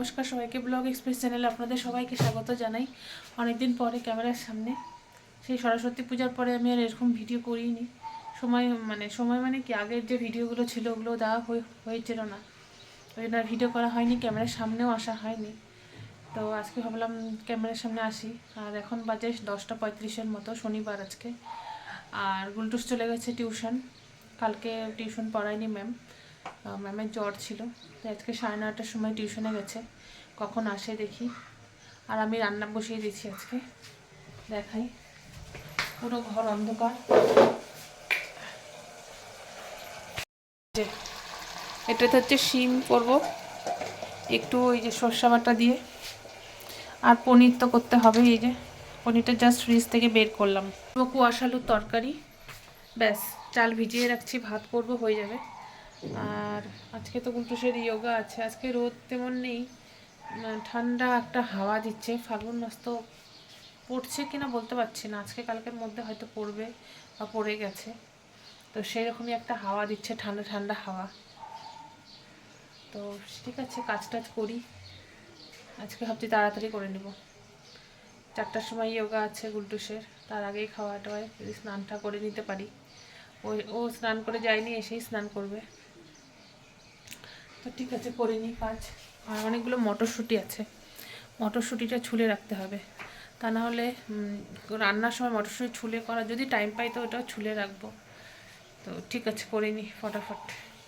নমস্কার সবাইকে blog express চ্যানেলে আপনাদের সবাইকে স্বাগত জানাই। অনেকদিন পরে ক্যামেরার সামনে। সেই সরস্বতী পূজার পরে আমি আর এরকম ভিডিও করিনি। সময় মানে সময় মানে কি? আগের যে ভিডিওগুলো ছিল ওগুলো দেওয়া হয়ে- হয়েছিল না। ওই জন্য ভিডিও করা হয়নি, ক্যামেরার সামনেও আসা হয়নি। তো আজকে ভাবলাম ক্যামেরার সামনে আসি। আর এখন বাজে দশটা পঁয়ত্রিশের মতো, শনিবার আজকে। আর গুলটুস চলে গেছে টিউশন। কালকে টিউশন পড়ায়নি ম্যাম। ম্যামের জ্বর ছিল তো আজকে সাড়ে নটার সময় টিউশনে গেছে। কখন আসে দেখি। আর আমি রান্না বসিয়ে দিয়েছি আজকে। দেখাই। পুরো ঘর অন্ধকার। এটাতে হচ্ছে শিম করব। একটু ওই যে সর্ষা বাটা দিয়ে। আর পনির তো করতে হবে, এই যে। পনিরটা জাস্ট ফ্রিজ থেকে বের করলাম। কুয়াশালুর তরকারি। ব্যাস, চাল ভিজিয়ে রাখছি, ভাত করব, হয়ে যাবে। আর আজকে তো গুলটুসের ইয়োগা আছে। আজকে রোদ তেমন নেই। ঠান্ডা একটা হাওয়া দিচ্ছে। ফাল্গুন মাস তো পড়ছে কিনা বলতে পারছি না। আজকে কালকের মধ্যে হয়তো পড়বে বা পড়ে গেছে। তো সেই রকমই একটা হাওয়া দিচ্ছে, ঠান্ডা ঠান্ডা হাওয়া। তো ঠিক আছে, কাজ টাজ করি। আজকে ভাবছি তাড়াতাড়ি করে নেব। চারটার সময় ইয়োগা আছে গুলটুসের তার আগেই খাওয়া টাওয়ায় যদি স্নানটা করে নিতে পারি। ও স্নান করে যায়নি, এসেই স্নান করবে। তো ঠিক আছে, করে নিই কাজ। আর অনেকগুলো মটরশুঁটি আছে। মটরশুঁটিটা ছুলে রাখতে হবে। তা না হলে রান্নার সময় মটরশুঁটি ছুলে করা যদি টাইম পাই তো ওটাও ছুলে রাখব। তো ঠিক আছে, করে নিই ফটাফট।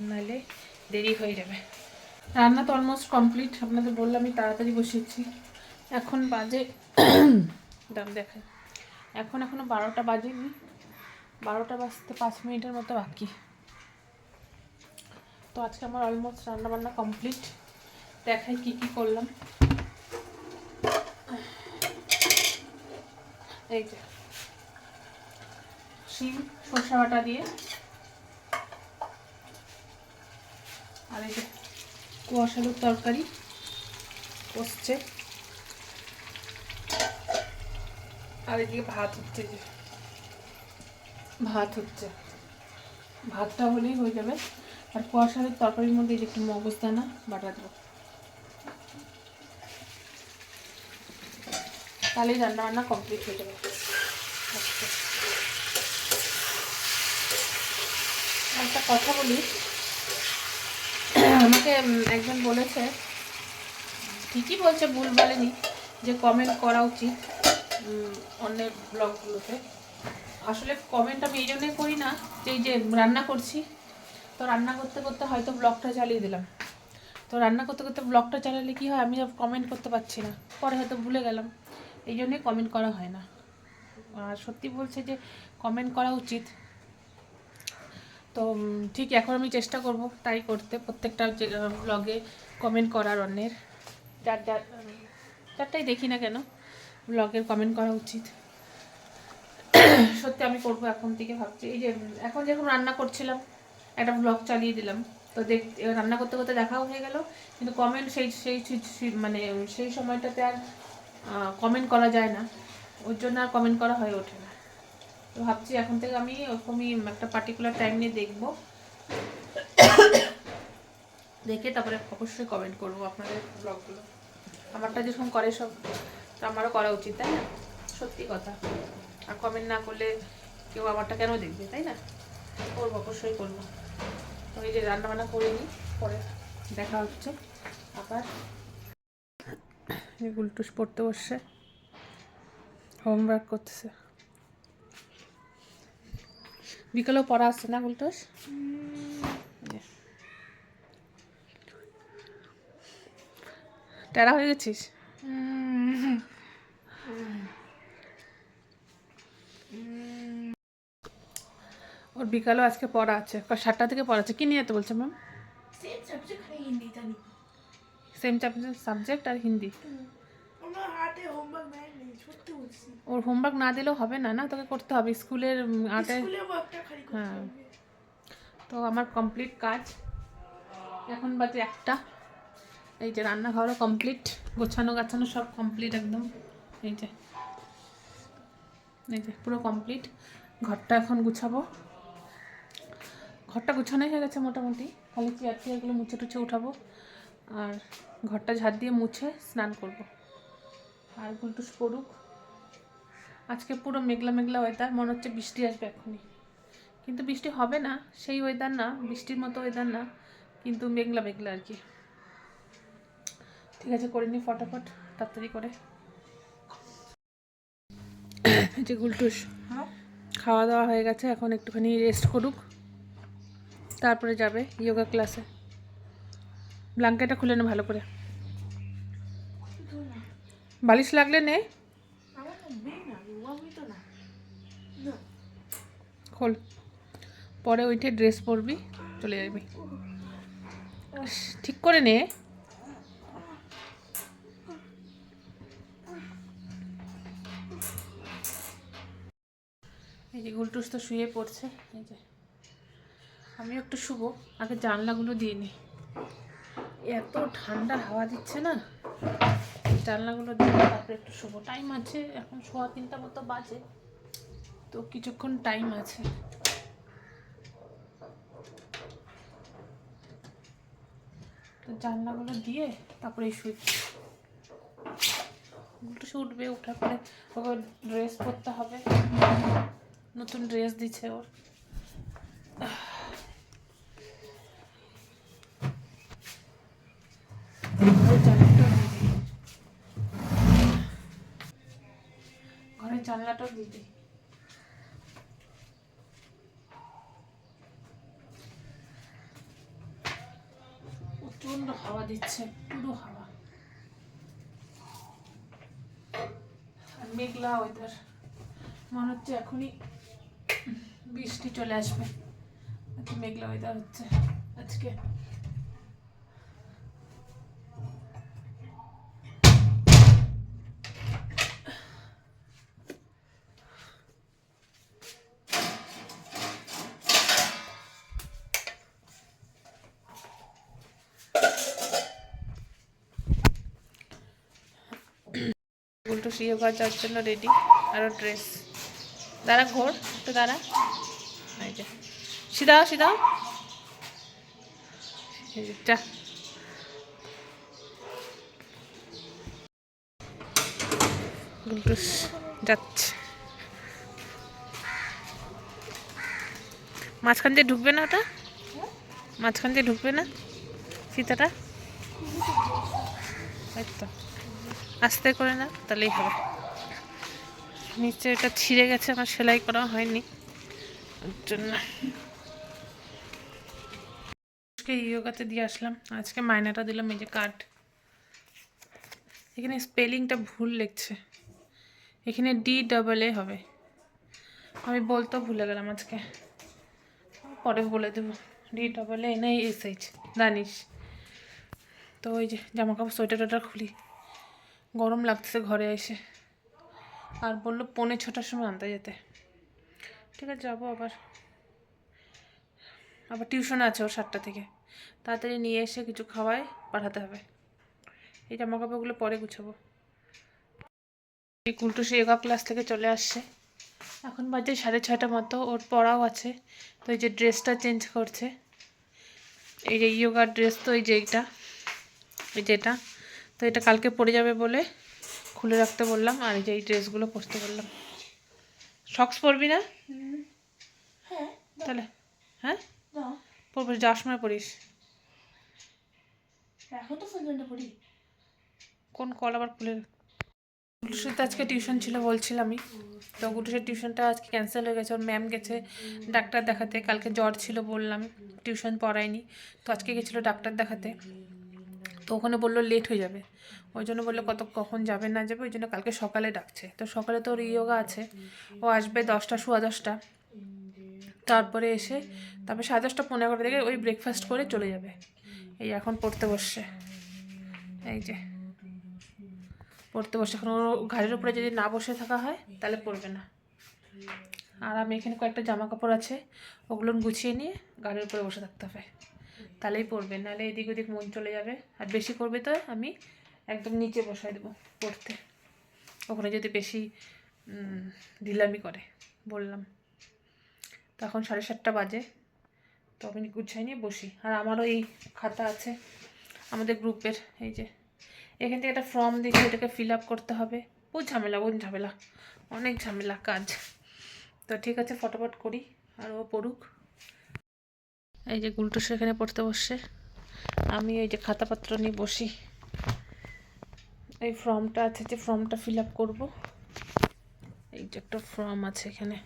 নাহলে দেরি হয়ে যাবে। রান্না তো অলমোস্ট কমপ্লিট আপনাদের বললাম আমি তাড়াতাড়ি বসিয়েছি। এখন বাজে, দাম দেখায় এখন এখনও বারোটা বাজেনি। বারোটা বাজতে পাঁচ মিনিটের মতো বাকি। তো আজকে আমার অলমোস্ট রান্নাবান্না কমপ্লিট দেখাই কি কি করলাম। এই যে, শিম, সর্ষে বাটা দিয়ে। আর এই যে কুয়াশ তরকারি কষছে। আর এদিকে ভাত হচ্ছে যে। ভাত হচ্ছে। ভাতটা হলেই হয়ে যাবে। আর কুয়াশ আলুর তরকারির মধ্যে যে একটু মগজ দানা, বাটা দেবো তাহলেই রান্না বান্না কমপ্লিট হয়ে যাবে। একটা কথা বলি। আমাকে একজন বলেছে, ঠিকই বলছে, ভুল বলেনি, যে কমেন্ট করা উচিত অন্যের ব্লগগুলোতে আসলে কমেন্ট আমি এই জন্যই করি না যে যে রান্না করছি তো রান্না করতে করতে হয়তো ব্লগটা চালিয়ে দিলাম। তো রান্না করতে করতে ব্লগটা চালালে কি হয়, আমি কমেন্ট করতে পারছি না। পরে হয়তো ভুলে গেলাম। এই জন্যই কমেন্ট করা হয় না। আর সত্যি বলছে যে কমেন্ট করা উচিত। তো ঠিক এখন আমি চেষ্টা করব তাই করতে। প্রত্যেকটা ব্লগে কমেন্ট করার অন্যের। যার যার, যারটাই দেখি না কেন ব্লগের কমেন্ট করা উচিত। সত্যি আমি করব এখন থেকে ভাবছি। এই যে, এখন যেরকম রান্না করছিলাম একটা ব্লগ চালিয়ে দিলাম। তো দেখ রান্না করতে করতে দেখাও হয়ে গেল। কিন্তু কমেন্ট সেই সেই সেই- সেই- মানে সেই সময়টাতে আর কমেন্ট করা যায় না। ওর জন্য আর কমেন্ট করা হয়ে ওঠে না। তো ভাবছি এখন থেকে আমি ওরকমই একটা পার্টিকুলার টাইম নিয়ে দেখব। দেখে তারপরে অবশ্যই কমেন্ট করব আপনাদের ব্লগগুলো আমারটা যেরকম করে সব, তো আমারও করা উচিত, তাই না? সত্যি কথা। আর কমেন্ট না করলে কেউ আমারটা কেন দেখবে, তাই না? করব, অবশ্যই করব। এই যে রান্না বান্না করে নিই পরে দেখা হচ্ছে। আবার এই গুলটুস পড়তে বসছে হোমওয়ার্ক করতেছে। বিকেলেও পড়া আসছে না গুলটুস টেরা হয়ে গেছিস? বিকালেও আজকে পড়া আছে। সাতটা থেকে পড়া আছে। কি নিয়ে যেতে বলছে ম্যাম সেম সাবজেক্ট আর হিন্দি। ওর হোমওয়ার্ক না দিলেও হবে না না? তোকে করতে হবে। স্কুলের করতে হ্যাঁ। তো আমার কমপ্লিট কাজ। এখন বাজে একটা। এই যে রান্নাঘরও কমপ্লিট গোছানো গাছানো সব কমপ্লিট একদম। এই যে। এই যে পুরো কমপ্লিট ঘরটা এখন গুছাবো। ঘরটা গুছানোই হয়ে গেছে মোটামুটি। খালি চেয়ার টেয়ারগুলো মুছে টুছে উঠাবো। আর ঘরটা ঝাড় দিয়ে মুছে স্নান করব। আর গুলটুস পড়ুক। আজকে পুরো মেঘলা মেঘলা ওয়েদার মনে হচ্ছে বৃষ্টি আসবে এখনই। কিন্তু বৃষ্টি হবে না সেই ওয়েদার না বৃষ্টির মতো ওয়েদার না কিন্তু মেঘলা মেঘলা আর কি। ঠিক আছে করে নি ফটাফট তাড়াতাড়ি করে। যে গুলটুস হ্যাঁ। খাওয়া দাওয়া হয়ে গেছে এখন একটুখানি রেস্ট করুক। তারপরে যাবে যোগা ক্লাসে ব্ল্যাঙ্কেটটা খুলে নে ভালো করে। বালিশ লাগলে না। খোল। পরে ওইটে ড্রেস পরবি, চলে যাবি। ঠিক করে নে। এই যে গুলটুস তো শুয়ে পড়ছে, এই যে। আমিও একটু শুবো, আগে জানলাগুলো দিয়ে নিই এত ঠান্ডা হাওয়া দিচ্ছে না? জানলাগুলো দিয়ে তারপরে একটু শুবো। টাইম আছে, এখন সোয়া তিনটা মতো বাজে, তো কিছুক্ষণ টাইম আছে। তো জানলাগুলো দিয়ে তারপরে শুই উল্টো সে উঠবে ওঠার পরে ওকে ড্রেস পরতে হবে। নতুন ড্রেস দিচ্ছে ওর। ঘরের জানলাটাও দিই প্রচণ্ড হাওয়া দিচ্ছে, পুরো হাওয়া। আর মেঘলা ওয়েদার মনে হচ্ছে এখনই বৃষ্টি চলে আসবে। মেঘলা ওয়েদার হচ্ছে আজকে। উল্টো শুয়ে ঘর যাওয়ার জন্য রেডি আরও ড্রেস দাঁড়া ঘোর একটু দাঁড়া। সিধা সিধা এই যে, গুলটুস যাচ্ছে। মাঝখান দিয়ে ঢুকবে না ওটা? মাঝখান দিয়ে ঢুকবে না? ফিতাটা এই আস্তে করে না, তাহলেই হবে। নিচে এটা ছিঁড়ে গেছে, আমার সেলাই করা হয়নি। ওর জন্য। আজকে ইয়োগাতে দিয়ে আসলাম। আজকে মায়নাটা দিলাম এই যে কার্ড। এখানে স্পেলিংটা ভুল লিখছে এখানে ডি ডাবল এ হবে। আমি বলতেও ভুলে গেলাম আজকে। পরে বলে দেবো। ডি ডাবল এ না এস এইচ জানিস। তো ওই যে জামা কাপড় সোয়েটার টোয়েটার খুলি। গরম লাগতেছে ঘরে এসে। আর বলল, পৌনে ছটার সময় আনতে যেতে। ঠিক আছে, যাব আবার। আবার টিউশন আছে ওর সাতটা থেকে। তাড়াতাড়ি নিয়ে এসে কিছু খাওয়ায়, পাঠাতে হবে। এই জামা কাপড়গুলো পরে গুছাবো। এই কুলটু সে যোগা ক্লাস থেকে চলে আসছে। এখন বাজে সাড়ে ছয়টা মতো, ওর পড়াও আছে। তো এই যে ড্রেসটা চেঞ্জ করছে। এই যে ইয়োগার ড্রেস তো এই যে এইটা। এই যে এটা। তো এটা কালকে পরে যাবে বলে খুলে রাখতে বললাম আর এই যে এই ড্রেসগুলো পরতে বললাম। সক্স পরবি না? হ্যাঁ তাহলে হ্যাঁ? পরবি যাওয়ার সময় পরিস পড়ি। কোন কল আবার খুলে গুটুসের তো আজকে টিউশন ছিল বলছিলামই। তো গুটুসের টিউশনটা আজকে ক্যান্সেল হয়ে গেছে ওর ম্যাম গেছে ডাক্তার দেখাতে। কালকে জ্বর ছিল বললাম টিউশন পড়ায়নি। তো আজকে গেছিল ডাক্তার দেখাতে। তো ওখানে বলল লেট হয়ে যাবে। ওই জন্য বলল কত, কখন যাবে না যাবে, ওই জন্য কালকে সকালে ডাকছে। তো সকালে তো ওর ইয়োগা আছে। ও আসবে দশটা, সোয়া দশটা। তারপরে এসে তারপরে সাড়ে দশটা পনেরো এগারো থেকে ওই ব্রেকফাস্ট করে চলে যাবে। এই এখন পড়তে বসছে। এই যে, পড়তে বসে এখন ওর ঘাড়ের উপরে যদি না বসে থাকা হয়, তাহলে পড়বে না। আর আমি এখানে কয়েকটা জামা কাপড় আছে, ওগুলো গুছিয়ে নিয়ে ঘাড়ের উপরে বসে থাকতে হবে। তাহলেই পড়বে, নাহলে এদিক ওদিক মন চলে যাবে। আর বেশি করবে তো আমি একদম নিচে বসাই দেবো পড়তে। ওখানে যদি বেশি ঢিলামি করে, বললাম। তখন সাড়ে সাতটা বাজে, তো আমি গুছাই নিয়ে বসি। আর আমারও এই খাতা আছে, আমাদের গ্রুপের, এই যে। এখান থেকে একটা ফর্ম দেখে এটাকে ফিল আপ করতে হবে। ও ঝামেলা ও ঝামেলা, অনেক ঝামেলা কাজ। তো ঠিক আছে, ফটোফট করি, আর ও পড়ুক। এই যে গুলটু সেখানে পড়তে বসছে। আমি এই যে খাতাপত্র নিয়ে বসি। এই ফর্মটা আছে যে ফর্মটা ফিল আপ করব। এই যে একটা ফর্ম আছে এখানে।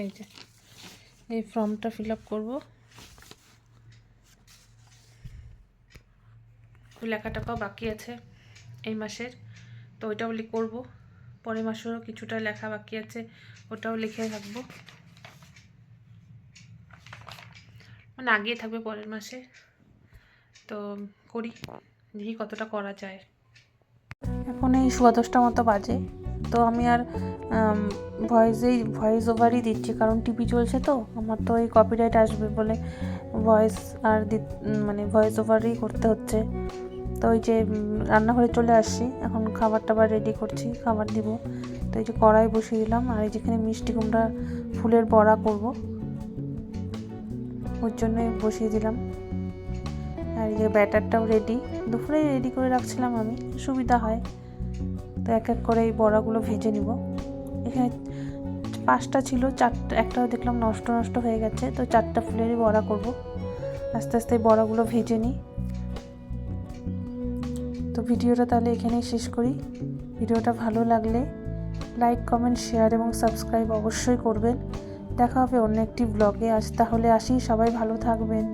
এই যে, এই ফর্মটা ফিল আপ করব। লেখাটাও বাকি আছে এই মাসের, তো ওইটা বলি করব। পরের মাসেরও কিছুটা লেখা বাকি আছে, ওটাও লিখে রাখব। মানে আগিয়ে থাকবে পরের মাসে। তো করি, দেখি কতটা করা যায়। এখন এই সোয়া দশটা মতো বাজে। তো আমি আর ভয়েসেই ভয়েস ওভারই দিচ্ছি, কারণ টিভি চলছে তো, আমার তো এই কপিরাইট আসবে বলে ভয়েস আর মানে ভয়েস ওভারই করতে হচ্ছে। তো ওই যে রান্নাঘরে চলে আসছি। এখন খাবার টাবার রেডি করছি, খাবার দিব। তো এই যে কড়াই বসিয়ে দিলাম, আর এই যেখানে মিষ্টি কুমড়া ফুলের বড়া করব, ওর জন্যই বসিয়ে দিলাম। আর এই যে ব্যাটারটাও রেডি দুপুরেই রেডি করে রাখছিলাম আমি, সুবিধা হয়। তো এক এক করে এই বড়াগুলো ভেজে নিব। এখানে পাঁচটা ছিল, চারটা, একটা দেখলাম নষ্ট নষ্ট হয়ে গেছে। তো চারটা ফুলেরই বড়া করব। আস্তে আস্তে বড়াগুলো ভেজে নিই। ভিডিওটা তাহলে এখানেই শেষ করি। ভিডিওটা ভালো লাগলে লাইক, কমেন্ট, শেয়ার এবং সাবস্ক্রাইব অবশ্যই করবেন। দেখা হবে অন্য একটি ব্লগে আজ তাহলে আসি। সবাই ভালো থাকবেন।